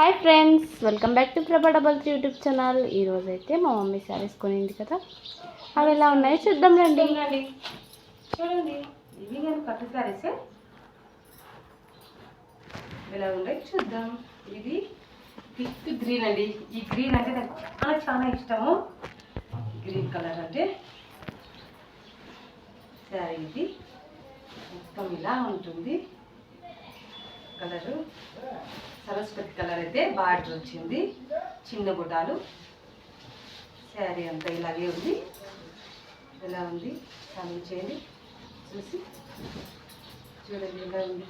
Hi friends welcome back to Prabha double three YouTube channel. ఈరోజు అయితే మా mummy saris కొనింది కదా. అవి ఎలా ఉన్నాయో చూద్దాం రండి. చూడండి. ఇవి కట్టు సారీస్ ఇలా ఉన్నాయి చూద్దాం. ఇది థిక్ గ్రీన్ అండి. ఈ గ్రీన్ అంటే నాకు చాలా చాలా ఇష్టము. గ్రీన్ కలర్ అంటే. శారీ ఇది. మొత్తం ఇలా ఉంటుంది. కలరు. సరస్వతి కలర్ అయితే బార్డర్ వచ్చింది. చిన్న బుటాలు శారీ అంతా ఇలాగే ఉంది. ఎలా ఉంది? కామెంట్ చేయండి. చూసి. చూడండి ఎలా ఉంది?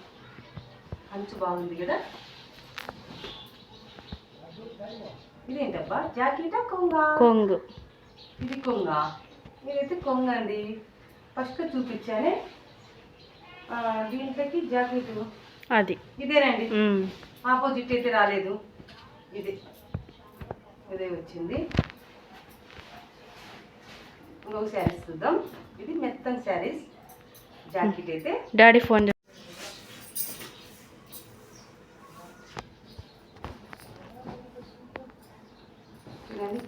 అంచు బాగుంది కదా? ఇదేంటబ్బా? జాకెటా కొంగ? కొంగు. ఇది కొంగ? ఇదైతే కొంగ అండి. ఫస్ట్ చూపించానే దీంట్లోకి జాకెట్ అది. ఇదేనండి. ఆపోజిట్ అయితే రాలేదు. ఇది. ఇదే వచ్చింది. ఇంకొక శారీస్ చూద్దాం. ఇది మెత్తని శారీస్. జాకెట్ అయితే. డాడీ ఫోన్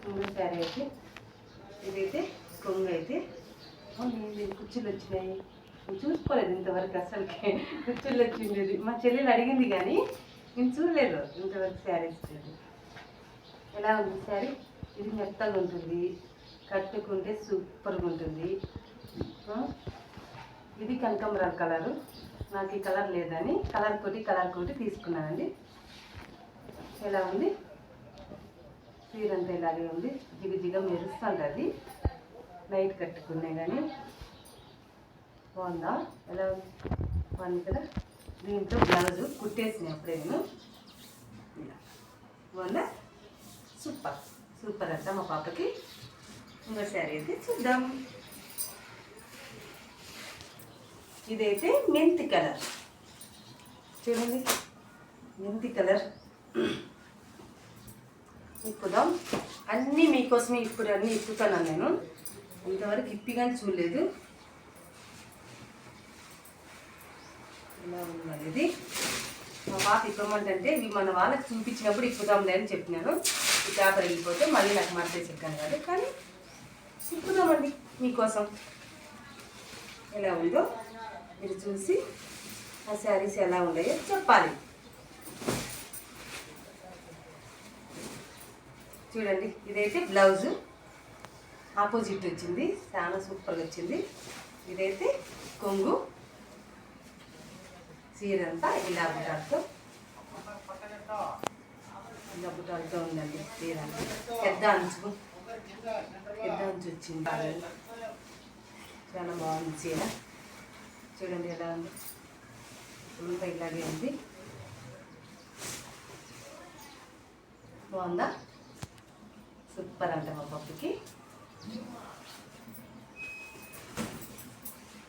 కొంగు శారీ అయితే. ఇదైతే కొంగు అయితే. కుర్చీలు వచ్చినాయి. చూసుకోలేదు ఇంతవరకు అసలుకి కుర్చీలు వచ్చిండేది మా చెల్లెలు అడిగింది కానీ నేను చూడలేదు ఇంతవరకు శారీస్ ఎలా ఉంది శారీ? ఇది మెత్తగా ఉంటుంది. కట్టుకుంటే సూపర్గా ఉంటుంది. ఇది కనకంబరాల కలరు. నాకు ఈ కలర్ లేదని కలర్ కోటి కలర్ కోటి తీసుకున్నానండి. ఎలా ఉంది? చీర అంతా ఇలాగే ఉంది. జిగ జిగ మెరుస్తుంటుంది నైట్ కట్టుకున్నాయి కానీ బాగుందా? ఎలా ఉంది? బాగుంది కదా? దీంట్లో బ్లౌజ్ కుట్టేసినాయి అప్పుడే నేను ఇలా. బాగుందా? సూపర్. సూపర్ అంట మా పాపకి. ఇంకో శారీ అయితే చూద్దాం. ఇదైతే మెంతి కలర్. చూడండి. మెంతి కలర్. ఇప్పుదాం. అన్నీ మీకోసమే ఇప్పుడు అన్నీ ఇప్పుతాను నేను ఇంతవరకు ఇప్పి కానీ చూడలేదు. ఇలా ఇది మా పాప ఇప్పమంటే ఇవి మన వాళ్ళకి చూపించినప్పుడు ఇప్పుదాంలే అని చెప్పినాను. ఈ పేపర్ వెళ్ళిపోతే మళ్ళీ నాకు మర్చి చెప్పాను కాదు. కానీ ఇప్పుదామండి మీకోసం. ఎలా ఉందో మీరు చూసి ఆ శారీస్ ఎలా ఉన్నాయో చెప్పాలి. చూడండి ఇదైతే బ్లౌజు. ఆపోజిట్ వచ్చింది చాలా సూపర్గా వచ్చింది. ఇదైతే కొంగు. చీర అంతా ఇలా బుటాలతో ఇలా బుటాలతో ఉందండి చీర పెద్ద అంచు. పెద్ద అంచు వచ్చింది చాలా బాగుంది చీర. చూడండి ఎలా ఉంది. అంతా ఇలాగే ఉంది. బాగుందా? సూపర్ అంట మా పప్పుకి.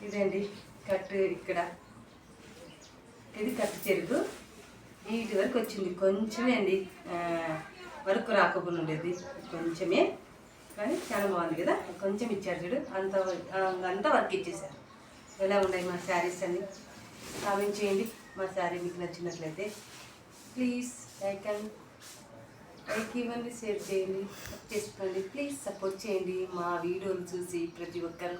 ఇదండి కట్టు ఇక్కడ. ఇది కట్టు చెరుకు. నీటి వరకు వచ్చింది. కొంచెమే అండి. వరకు రాకుండా ఉండేది. కొంచెమే. కానీ చాలా బాగుంది కదా. కొంచెం ఇచ్చారు చూడు. అంత అంతా వర్క్ ఇచ్చేసారు. ఎలా ఉన్నాయి మా శారీస్ అన్ని? కామెంట్ చేయండి. మా శారీ మీకు నచ్చినట్లయితే. ప్లీజ్ లైక్ అండ్ లైక్ ఇవ్వండి. షేర్ చేయండి. చేసుకోండి. ప్లీజ్ సపోర్ట్ చేయండి. మా వీడియోలు చూసి ప్రతి ఒక్కరు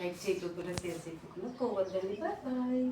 లైక్ చేయకుండా షేర్ చేయకుండా పోవద్దండి. బాయ్.